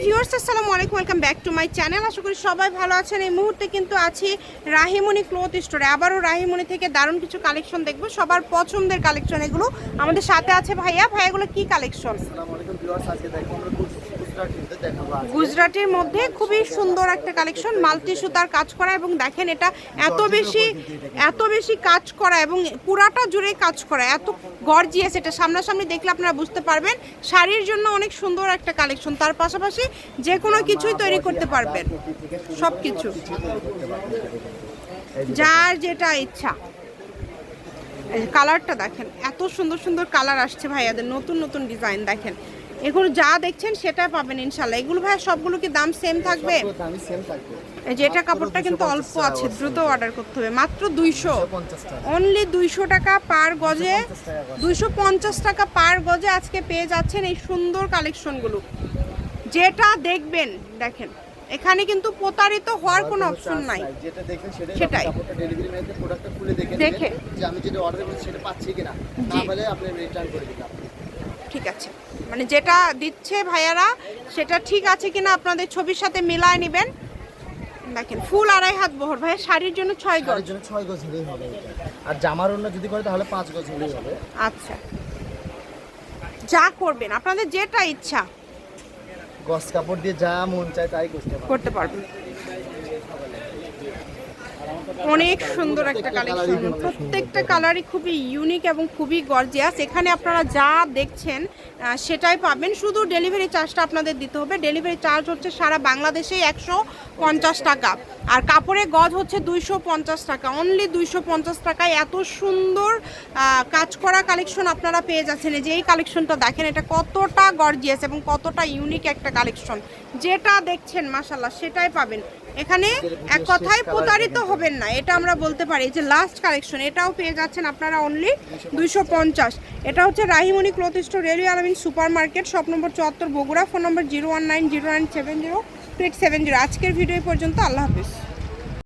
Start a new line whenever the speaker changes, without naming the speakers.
Viewers আসসালামু আলাইকুম welcome back to my channel আশা করি সবাই ভালো আছেন। এই মুহূর্তে কিন্তু আছি রাহিমণি ক্লোথ স্টোরে আবারও রাহিমণি থেকে দারুণ কিছু কালেকশন দেখব। সবার পছন্দের কালেকশন এগুলো আমাদের সাথে আছে ভাইয়া। ভাইয়াগুলো কি কালেকশন গুজরাটের মধ্যে খুবই সুন্দর একটা কালেকশন মাল্টি সুতার কাজ করা এবং দেখেন এটা এত বেশি এত বেশি কাজ করা এবং পুরাটা জুড়ে কাজ করা এত গর্জিয়াস এটা। সামনাসামনি দেখলে আপনারা বুঝতে পারবেন শাড়ির জন্য অনেক সুন্দর একটা কালেকশন তার পাশাপাশি যে কোনো কিছুই তৈরি করতে পারবেন। সব কিছু যার যেটা ইচ্ছা। কালারটা দেখেন এত সুন্দর সুন্দর কালার আসছে ভাইয়াদের। নতুন নতুন ডিজাইন দেখেন। এগুলো যা দেখছেন সেটা পাবেন ইনশাল্লাহ এগুলো ভাইয়া সবগুলো কি দাম সেম থাকবে?
সবগুলো দামই থাকবে।
এই যে এটা কাপড়টা কিন্তু অল্প আছে দ্রুত অর্ডার করতে হবে। মাত্র দুইশো।
50 টাকা।
অনলি দুইশো টাকা পার গজে।
250 টাকা
দুইশো পঞ্চাশ টাকা পার গজে আজকে পেয়ে যাচ্ছেন এই সুন্দর কালেকশনগুলো। যেটা দেখবেন দেখেন এখানে কিন্তু প্রতারিত হওয়ার কোনো অপশন নাই।
যেটা দেখেন সেটাই
সেটাই।
কাপড়টা ডেলিভারি ম্যানের প্রোডাক্টটা খুলে দেখে যে আমি যেটা অর্ডার করেছি সেটা পাচ্ছি কিনা। না। আপনি রিটার্ন করে
ঠিক আছে। মানে যেটা দিচ্ছে ভাইয়ারা সেটা ঠিক আছে কিনা আপনাদের ছবির সাথে মিলায় নেবেন। দেখেন ফুল আড়াই হাত বহর। ভাইয়া শাড়ির জন্য ছয় গজ।
জন্য ছয় গজ হলেই হবে আর জামার অন্য যদি করে তাহলে পাঁচ গজ হলেই হবে।
আচ্ছা। যা করবেন আপনাদের যেটা ইচ্ছা।
গজ কাপড় দিয়ে যা মন চায় তাই করতে
করতে পারবেন। অনেক সুন্দর একটা কালেকশন প্রত্যেকটা কালারই খুবই ইউনিক এবং খুবই গর্জিয়াস এখানে আপনারা যা দেখছেন সেটাই পাবেন। শুধু ডেলিভারি চার্জটা আপনাদের দিতে হবে। ডেলিভারি চার্জ হচ্ছে সারা বাংলাদেশেই একশো পঞ্চাশ টাকা। আর কাপড়ের গজ হচ্ছে দুইশো পঞ্চাশ টাকা। অনলি দুইশো পঞ্চাশ টাকায় এত সুন্দর কাজ করা কালেকশন আপনারা পেয়ে যাচ্ছেন। যে এই কালেকশনটা দেখেন, এটা কতটা গর্জিয়াস এবং কতটা ইউনিক একটা কালেকশন যেটা দেখছেন মাসাল্লাহ সেটাই পাবেন। এখানে এক কথায় প্রতারিত হবেন না। এটা আমরা বলতে পারি যে লাস্ট কালেকশন এটাও পেয়ে যাচ্ছেন আপনারা অনলি দুইশো পঞ্চাশ। এটা হচ্ছে Rahimoni cloth railway Almin super market shop number চুয়াত্তর, Bogura, phone number zero one nine zero nine seven zero eight seven zero. আজকের ভিডিও পর্যন্ত, আল্লাহ হাফিজ।